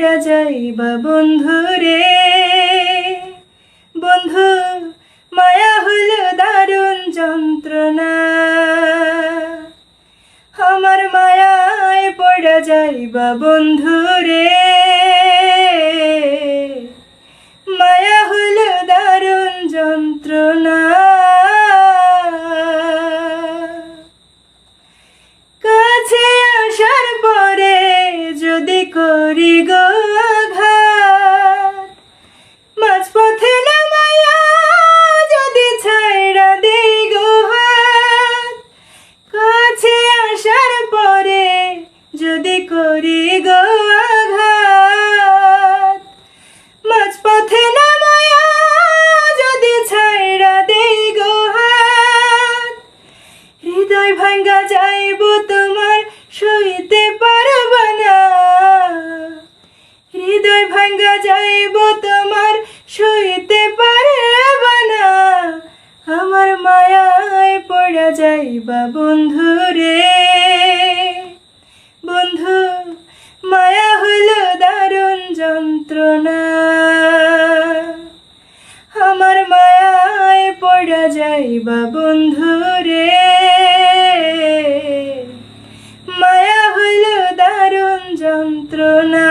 যাইবা বন্ধু রে। বন্ধু মায়া হল দারুণ যন্ত্রণা। আমার মায়ায় পড়া যাইবা বন্ধু রে। যদি করি গো আঘাত, মাঝপথে নামায়া যদি ছাইড়া দেই গো হাত, হৃদয় ভাঙ্গা যাইব তোমার সইতে পারব না। হৃদয় ভাঙ্গা যাইব তোমার সইতে পারব না। আমার মায়ায় পড়া যাইবা বন্ধু মোরা যাইবা বন্ধু রে। মায়া হইল দারুণ যন্ত্রণা।